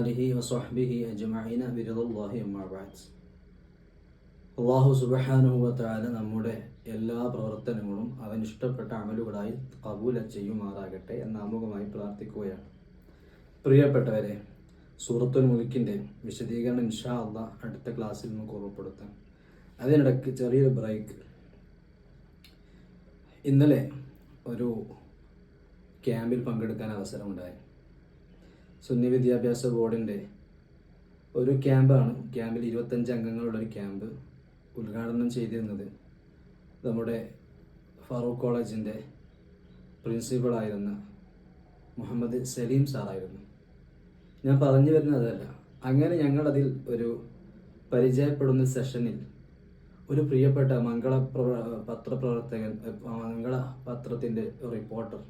അലിഹി വസ്ഹബിഹി അജ്മഅീന ബിറദുല്ലാഹി അമ്മാബാദ് അള്ളാഹു സുബഹാനുഭവത്താല നമ്മുടെ എല്ലാ പ്രവർത്തനങ്ങളും അവൻ ഇഷ്ടപ്പെട്ട അമലുകളായി കബൂല ചെയ്യുമാറാകട്ടെ എന്ന് ആമുഖമായി പ്രാർത്ഥിക്കുകയാണ്. പ്രിയപ്പെട്ടവരെ സൂറത്തുൽ മുൽക്കിന്റെ വിശദീകരണം ഇൻഷാ അള്ളാ അടുത്ത ക്ലാസ്സിൽ നമുക്ക് ഓർമ്മപ്പെടുത്താം. അതിനിടയ്ക്ക് ചെറിയൊരു ബ്രേക്ക്. ഇന്നലെ ഒരു ക്യാമ്പിൽ പങ്കെടുക്കാൻ അവസരം ഉണ്ടായി സുന്നി വിദ്യാഭ്യാസ ബോർഡിന്റെ ഒരു ക്യാമ്പാണ്. ക്യാമ്പിൽ ഇരുപത്തഞ്ച് അംഗങ്ങളുള്ള ഒരു ക്യാമ്പ് ഉദ്ഘാടനം ചെയ്തിരുന്നത് നമ്മുടെ ഫറൂഖ് കോളേജിന്റെ പ്രിൻസിപ്പളായിരുന്ന മുഹമ്മദ് സലീം സാറായിരുന്നു. ഞാൻ പറഞ്ഞു വരുന്നതല്ല അങ്ങനെ ഞങ്ങളതിൽ ഒരു പരിചയപ്പെടുന്ന സെഷനിൽ ഒരു പ്രിയപ്പെട്ട മംഗള പ്രവ- പത്രപ്രവർത്തകൻ മംഗള പത്രത്തിന്റെ റിപ്പോർട്ടർ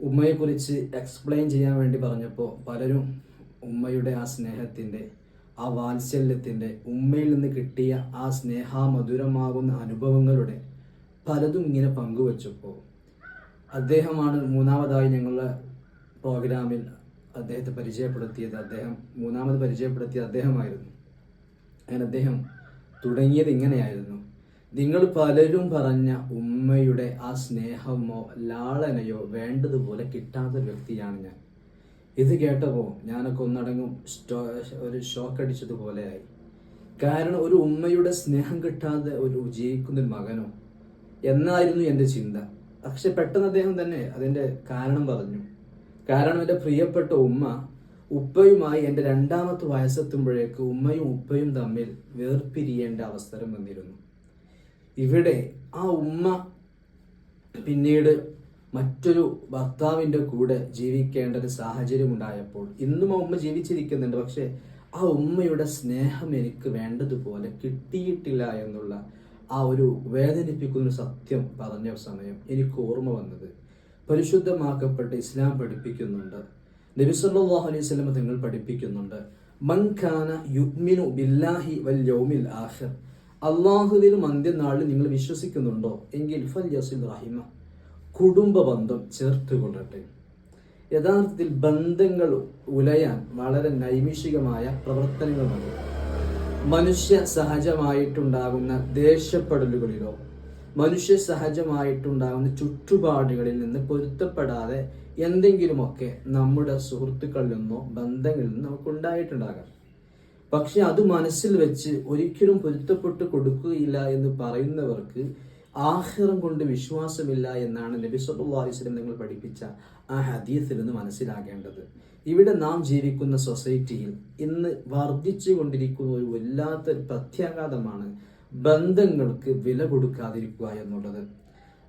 ഉമ്മയെക്കുറിച്ച് എക്സ്പ്ലെയിൻ ചെയ്യാൻ വേണ്ടി പറഞ്ഞപ്പോൾ പലരും ഉമ്മയുടെ ആ സ്നേഹത്തിന്റെ ആ വാത്സല്യത്തിന്റെ ഉമ്മയിൽ നിന്ന് കിട്ടിയ ആ സ്നേഹാമധുരമാകുന്ന അനുഭവങ്ങളുടെ പലതും ഇങ്ങനെ പങ്കുവച്ചപ്പോൾ അദ്ദേഹമാണ് മൂന്നാമതായി ഞങ്ങളുടെ പ്രോഗ്രാമിൽ അദ്ദേഹത്തെ പരിചയപ്പെടുത്തിയത്. അദ്ദേഹം മൂന്നാമത് പരിചയപ്പെടുത്തിയ അദ്ദേഹമായിരുന്നു. അങ്ങനെ അദ്ദേഹം തുടങ്ങിയത് ഇങ്ങനെയായിരുന്നു. നിങ്ങൾ പലരും പറഞ്ഞ ഉമ്മയുടെ ആ സ്നേഹമോ ലാളനയോ വേണ്ടതുപോലെ കിട്ടാത്ത വ്യക്തിയാണ് ഞാൻ. ഇത് കേട്ടപ്പോൾ ഞാനൊക്കെ ഒന്നടങ്ങും സ്റ്റോ ഒരു ഷോക്ക് അടിച്ചതുപോലെയായി. കാരണം ഒരു ഉമ്മയുടെ സ്നേഹം കിട്ടാതെ ഒരു ജീവിക്കുന്ന മകനോ എന്നായിരുന്നു എന്റെ ചിന്ത. പക്ഷെ പെട്ടെന്ന് അദ്ദേഹം തന്നെ അതിന്റെ കാരണം പറഞ്ഞു. കാരണം എന്റെ പ്രിയപ്പെട്ട ഉമ്മ ഉപ്പയുമായി എന്റെ രണ്ടാമത്തെ വയസ്സെത്തുമ്പോഴേക്ക് ഉമ്മയും ഉപ്പയും തമ്മിൽ വേർപിരിയേണ്ട അവസരം വന്നിരുന്നു. ഇവിടെ ആ ഉമ്മ പിന്നീട് മറ്റൊരു ഭർത്താവിന്റെ കൂടെ ജീവിക്കേണ്ട ഒരു സാഹചര്യം ഉണ്ടായപ്പോൾ ഇന്നും ആ ഉമ്മ ജീവിച്ചിരിക്കുന്നുണ്ട്. പക്ഷെ ആ ഉമ്മയുടെ സ്നേഹം എനിക്ക് വേണ്ടതുപോലെ കിട്ടിയിട്ടില്ല എന്നുള്ള ആ ഒരു വേദനിപ്പിക്കുന്ന സത്യം പറഞ്ഞ സമയം എനിക്ക് ഓർമ്മ വന്നത്. പരിശുദ്ധമാക്കപ്പെട്ട് ഇസ്ലാം പഠിപ്പിക്കുന്നുണ്ട്. നബി സല്ലല്ലാഹു അലൈഹി വസല്ലം തങ്ങൾ പഠിപ്പിക്കുന്നുണ്ട്. മൻ കാന യുഗ്മിനു ബില്ലാഹി വൽ യൗമിൽ ആഖിർ. അള്ളാഹുവിലും അന്ത്യനാളിൽ നിങ്ങൾ വിശ്വസിക്കുന്നുണ്ടോ? എങ്കിൽ ഫൽ യസുൽ റഹിമ. കുടുംബ ബന്ധം ചേർത്ത് കൊള്ളട്ടെ. യഥാർത്ഥത്തിൽ ബന്ധങ്ങൾ ഉലയാൻ വളരെ നൈമിഷികമായ പ്രവർത്തനങ്ങൾ മതി മനുഷ്യ സഹജമായിട്ടുണ്ടാകുന്ന ദേഷ്യപ്പെടലുകളിലോ മനുഷ്യ സഹജമായിട്ടുണ്ടാകുന്ന ചുറ്റുപാടുകളിൽ നിന്ന് പൊരുത്തപ്പെടാതെ എന്തെങ്കിലുമൊക്കെ നമ്മുടെ സുഹൃത്തുക്കളിൽ നിന്നോ ബന്ധങ്ങളിൽ നിന്നോ നമുക്ക് ഉണ്ടായിട്ടുണ്ടാകാം. പക്ഷെ അത് മനസ്സിൽ വെച്ച് ഒരിക്കലും പൊരുത്തപ്പെട്ട് കൊടുക്കുകയില്ല എന്ന് പറയുന്നവർക്ക് ആഹ്റം കൊണ്ട് വിശ്വാസമില്ല എന്നാണ് നബി സല്ലല്ലാഹു അലൈഹി നിങ്ങൾ പഠിപ്പിച്ച ആ ഹദീസിൽ നിന്ന് മനസ്സിലാകേണ്ടത്. ഇവിടെ നാം ജീവിക്കുന്ന സൊസൈറ്റിയിൽ ഇന്ന് വർദ്ധിച്ചു കൊണ്ടിരിക്കുന്ന ഒരു വല്ലാത്ത പ്രത്യാഘാതമാണ് ബന്ധങ്ങൾക്ക് വില കൊടുക്കാതിരിക്കുക എന്നുള്ളത്.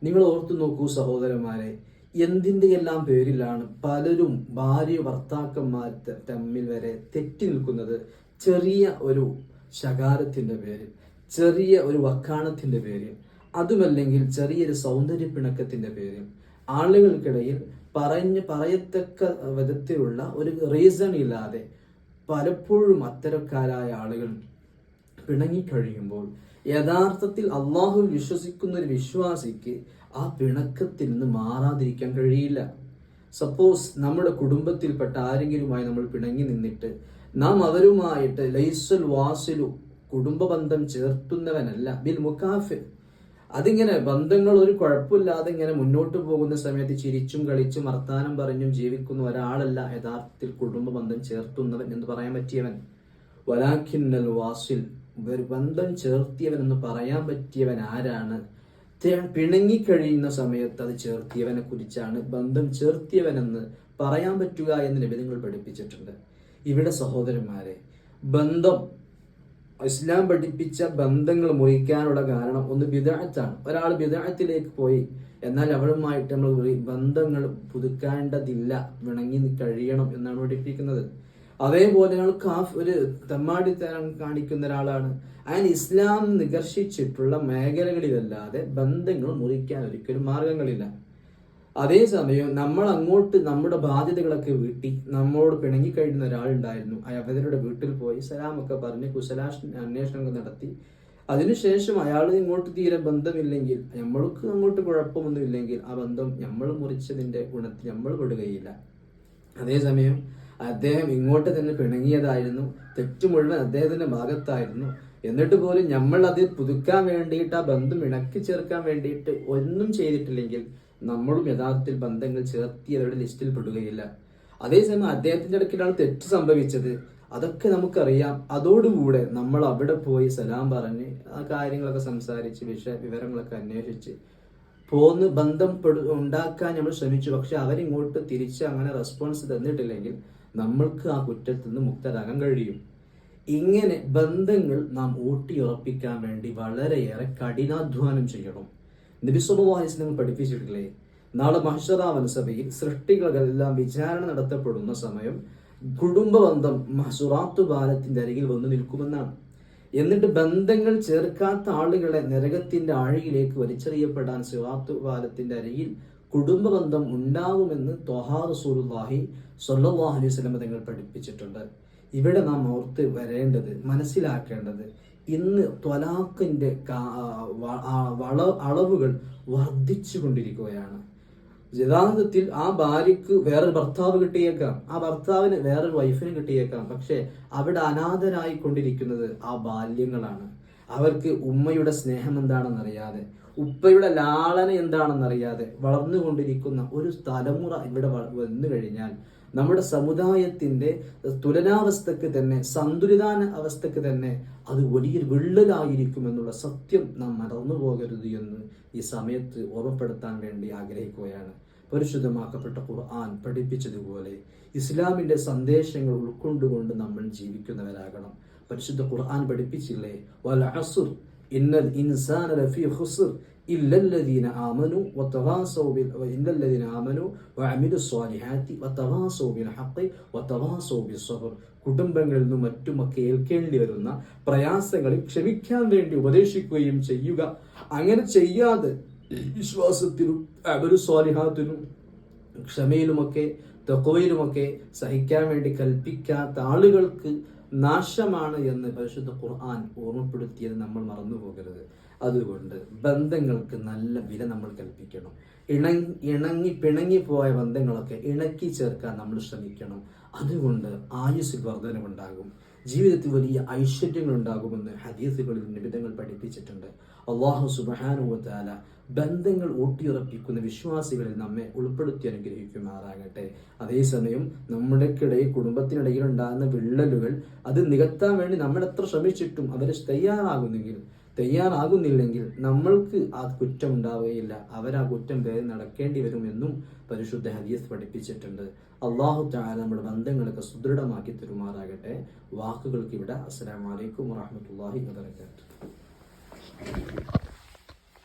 നിങ്ങൾ ഓർത്തു നോക്കൂ സഹോദരന്മാരെ എന്തിന്റെ എല്ലാം പേരിലാണ് പലരും ഭാര്യ ഭർത്താക്കന്മാർ തമ്മിൽ വരെ തെറ്റി നിൽക്കുന്നത്? ചെറിയ ഒരു ശകാരത്തിന്റെ പേര് ചെറിയ ഒരു വക്കാണത്തിന്റെ പേര് അതുമല്ലെങ്കിൽ ചെറിയൊരു സൗന്ദര്യ പിണക്കത്തിന്റെ പേരിൽ ആളുകൾക്കിടയിൽ പറഞ്ഞ് പറയത്തക്ക വിധത്തിലുള്ള ഒരു റീസൺ ഇല്ലാതെ പലപ്പോഴും അത്തരക്കാരായ ആളുകൾ പിണങ്ങിക്കഴിയുമ്പോൾ യഥാർത്ഥത്തിൽ അള്ളാഹു വിശ്വസിക്കുന്ന ഒരു വിശ്വാസിക്ക് ആ പിണക്കത്തിൽ നിന്ന് മാറാതിരിക്കാൻ കഴിയില്ല. സപ്പോസ് നമ്മുടെ കുടുംബത്തിൽപ്പെട്ട ആരെങ്കിലുമായി നമ്മൾ പിണങ്ങി നിന്നിട്ട് നാം അവരുമായിട്ട് ലൈസുൽ വാസിലു കുടുംബ ബന്ധം ചേർത്തുന്നവനല്ല ബിൽ മുഖാഫ് അതിങ്ങനെ ബന്ധങ്ങൾ ഒരു കുഴപ്പമില്ലാതെ ഇങ്ങനെ മുന്നോട്ട് പോകുന്ന സമയത്ത് ചിരിച്ചും കളിച്ചും വർത്താനം പറഞ്ഞും ജീവിക്കുന്ന ഒരാളല്ല യഥാർത്ഥത്തിൽ കുടുംബ ബന്ധം ചേർത്തുന്നവൻ എന്ന് പറയാൻ പറ്റിയവൻ. വലാഖിന്നൽ വാസിൽ ഒരു ബന്ധം ചേർത്തിയവൻ എന്ന് പറയാൻ പറ്റിയവൻ ആരാണ്? പിണങ്ങിക്കഴിയുന്ന സമയത്ത് അത് ചേർത്തിയവനെ കുറിച്ചാണ് ബന്ധം ചേർത്തിയവനെന്ന് പറയാൻ പറ്റുക എന്ന് നിബിധങ്ങൾ പഠിപ്പിച്ചിട്ടുണ്ട്. ഇവിടെ സഹോദരന്മാരെ ബന്ധം ഇസ്ലാം പഠിപ്പിച്ച ബന്ധങ്ങൾ മുറിക്കാനുള്ള കാരണം ഒന്ന് ബിദാഴത്താണ് ഒരാൾ ബിദാഴത്തിലേക്ക് പോയി എന്നാൽ അവളുമായിട്ട് നമ്മൾ ബന്ധങ്ങൾ പുതുക്കേണ്ടതില്ല വിണങ്ങി കഴിയണം എന്നാണ് പഠിപ്പിക്കുന്നത്. അതേപോലെ കാഫ് ഒരു തെമ്മാടിത്തരം കാണിക്കുന്ന ഒരാളാണ്. അയാൾ ഇസ്ലാം നികർഷിച്ചിട്ടുള്ള മേഖലകളിലല്ലാതെ ബന്ധങ്ങൾ മുറിക്കാൻ ഒരിക്കലും മാർഗങ്ങളില്ല അതേസമയം നമ്മൾ അങ്ങോട്ട് നമ്മുടെ ബാധ്യതകളൊക്കെ വീട്ടി നമ്മളോട് പിണങ്ങി കഴിയുന്ന ഒരാളുണ്ടായിരുന്നു. അവരുടെ വീട്ടിൽ പോയി സലാമൊക്കെ പറഞ്ഞ് കുശലാഷ് അന്വേഷണങ്ങൾ നടത്തി. അതിനുശേഷം അയാൾ ഇങ്ങോട്ട് തീരെ ബന്ധമില്ലെങ്കിൽ നമ്മൾക്ക് അങ്ങോട്ട് കുഴപ്പമൊന്നുമില്ലെങ്കിൽ ആ ബന്ധം നമ്മൾ മുറിച്ചതിന്റെ ഗുണത്തിൽ നമ്മൾ പെടുകയില്ല. അതേസമയം അദ്ദേഹം ഇങ്ങോട്ട് തന്നെ പിണങ്ങിയതായിരുന്നു. തെറ്റ് മുഴുവൻ അദ്ദേഹത്തിന്റെ ഭാഗത്തായിരുന്നു. എന്നിട്ട് പോലും നമ്മൾ അത് പുതുക്കാൻ വേണ്ടിയിട്ട് ആ ബന്ധം ഇണക്കി ചേർക്കാൻ വേണ്ടിയിട്ട് ഒന്നും ചെയ്തിട്ടില്ലെങ്കിൽ നമ്മളും യഥാർത്ഥത്തിൽ ബന്ധങ്ങൾ ചേർത്തിയവരുടെ ലിസ്റ്റിൽ പെടുകയില്ല. അതേസമയം അദ്ദേഹത്തിന്റെ ഇടയ്ക്കിലാണ് തെറ്റ് സംഭവിച്ചത്. അതൊക്കെ നമുക്കറിയാം. അതോടുകൂടെ നമ്മൾ അവിടെ പോയി സലാം പറഞ്ഞ് ആ കാര്യങ്ങളൊക്കെ സംസാരിച്ച് വിഷയ വിവരങ്ങളൊക്കെ അന്വേഷിച്ച് പോന്ന് ബന്ധം ഉണ്ടാക്കാൻ നമ്മൾ ശ്രമിച്ചു. പക്ഷെ അവരിങ്ങോട്ട് തിരിച്ച് അങ്ങനെ റെസ്പോൺസ് തന്നിട്ടില്ലെങ്കിൽ നമ്മൾക്ക് ആ കുറ്റത്തിൽ നിന്ന് മുക്തരാകാൻ കഴിയും. ഇങ്ങനെ ബന്ധങ്ങൾ നാം ഊട്ടിയുറപ്പിക്കാൻ വേണ്ടി വളരെയേറെ കഠിനാധ്വാനം ചെയ്യണം. നബിസ്വഭാവം പഠിപ്പിച്ചിട്ടില്ലേ? നാളെ മഹഷറാവനസഭയിൽ സൃഷ്ടികളെല്ലാം വിചാരണ നടത്തപ്പെടുന്ന സമയം കുടുംബബന്ധം മഹസുറാത്തു ബാലത്തിന്റെ അരികിൽ വന്നു നിൽക്കുമെന്നാണ്. എന്നിട്ട് ബന്ധങ്ങൾ ചേർക്കാത്ത ആളുകളെ നരകത്തിന്റെ ആഴിയിലേക്ക് വലിച്ചെറിയപ്പെടാൻ സിറാത്തു ബാലത്തിന്റെ അരികിൽ കുടുംബബന്ധം ഉണ്ടാകുമെന്ന് ത്വഹാ റസൂലുള്ളാഹി സ്വലമതങ്ങൾ അലൈഹി തങ്ങൾ പഠിപ്പിച്ചിട്ടുണ്ട്. ഇവിടെ നാം ഓർത്ത് വരേണ്ടത് മനസ്സിലാക്കേണ്ടത് ഇന്ന് വള അളവുകൾ വർദ്ധിച്ചു കൊണ്ടിരിക്കുകയാണ് യഥാർത്ഥത്തിൽ ആ ഭാര്യക്ക് വേറൊരു ഭർത്താവ് കിട്ടിയേക്കാം. ആ ഭർത്താവിന് വേറൊരു വൈഫിന് കിട്ടിയേക്കാം. പക്ഷെ അവിടെ അനാഥരായി കൊണ്ടിരിക്കുന്നത് ആ ബാല്യങ്ങളാണ്. അവർക്ക് ഉമ്മയുടെ സ്നേഹം എന്താണെന്ന് അറിയാതെ ഉപ്പയുടെ ലാളന എന്താണെന്ന് അറിയാതെ വളർന്നുകൊണ്ടിരിക്കുന്ന ഒരു തലമുറ ഇവിടെ വന്നു കഴിഞ്ഞാൽ നമ്മുടെ സമുദായത്തിന്റെ തുലനാവസ്ഥക്ക് തന്നെ സന്തുലിതാന അവസ്ഥക്ക് തന്നെ അത് വലിയൊരു വിള്ളലായിരിക്കുമെന്നുള്ള സത്യം നാം മറന്നു പോകരുത് എന്ന് ഈ സമയത്ത് ഓർമ്മപ്പെടുത്താൻ വേണ്ടി ആഗ്രഹിക്കുകയാണ്. പരിശുദ്ധമാക്കപ്പെട്ട ഖുർആൻ പഠിപ്പിച്ചതുപോലെ ഇസ്ലാമിന്റെ സന്ദേശങ്ങൾ ഉൾക്കൊണ്ടുകൊണ്ട് നമ്മൾ ജീവിക്കുന്നവരാകണം. പരിശുദ്ധ ഖുർആൻ പഠിപ്പിച്ചില്ലേ? വൽ അസ്ർ ഇന്നൽ ഇൻസാൻ ലഫി ഖുസ്ർ ഇല്ലല്ലദീന ആമനു വതവാസൗ ബിൽ ഇല്ലല്ലദീന ആമനു വഅമിലു സ്വാലിഹാത്തി വതവാസൗ ബിൽ ഹഖ് വതവാസൗ ബിസ്സബ്ർ കുടുംബങ്ങളിൽ നിന്നും മറ്റുമൊക്കെ ഏൽക്കേണ്ടി വരുന്ന പ്രയാസങ്ങളിൽ ക്ഷമിക്കാൻ വേണ്ടി ഉപദേശിക്കുകയും ചെയ്യുക. അങ്ങനെ ചെയ്യാതെ വിശ്വാസത്തിനും അബരു സ്വാലിഹാത്തിനും ക്ഷമയിലുമൊക്കെ തെക്കുവയിലുമൊക്കെ സഹിക്കാൻ വേണ്ടി കൽപ്പിക്കാത്ത ആളുകൾക്ക് നാശമാണ് എന്ന് പരിശുദ്ധ ഖുർആൻ ഓർമ്മപ്പെടുത്തിയത് നമ്മൾ മറന്നു പോകരുത് അതുകൊണ്ട് ബന്ധങ്ങൾക്ക് നല്ല വില നമ്മൾ കൽപ്പിക്കണം. ഇണങ്ങി ഇണങ്ങി പിണങ്ങി പോയ ബന്ധങ്ങളൊക്കെ ഇണക്കി ചേർക്കാൻ നമ്മൾ ശ്രമിക്കണം. അതുകൊണ്ട് ആയുസ് വർധനമുണ്ടാകും ജീവിതത്തിൽ വലിയ ഐശ്വര്യങ്ങൾ ഉണ്ടാകുമെന്ന് ഹദീസുകളിൽ നിബിധങ്ങൾ പഠിപ്പിച്ചിട്ടുണ്ട്. അള്ളാഹു സുബാനുവത്താല ബന്ധങ്ങൾ ഊട്ടിയുറപ്പിക്കുന്ന വിശ്വാസികളിൽ നമ്മെ ഉൾപ്പെടുത്തി അനുഗ്രഹിക്കുമാറാകട്ടെ. അതേസമയം നമ്മുടെക്കിടയിൽ കുടുംബത്തിനിടയിൽ ഉണ്ടാകുന്ന വിള്ളലുകൾ അത് നികത്താൻ വേണ്ടി നമ്മൾ എത്ര ശ്രമിച്ചിട്ടും അവർ തയ്യാറാകുന്നെങ്കിൽ തയ്യാറാകുന്നില്ലെങ്കിൽ നമ്മൾക്ക് ആ കുറ്റം ഉണ്ടാവുകയില്ല. അവർ ആ കുറ്റം പേര് നടക്കേണ്ടി വരുമെന്നും പരിശുദ്ധ ഹദീസ് പഠിപ്പിച്ചിട്ടുണ്ട്. അള്ളാഹു താല നമ്മുടെ ബന്ധങ്ങളൊക്കെ സുദൃഢമാക്കി തരുമാറാകട്ടെ. വാക്കുകൾക്ക് ഇവിടെ അസ്സലാമലൈക്കും വാഹമത്തല്ലാഹി വാബർക്കാത്തു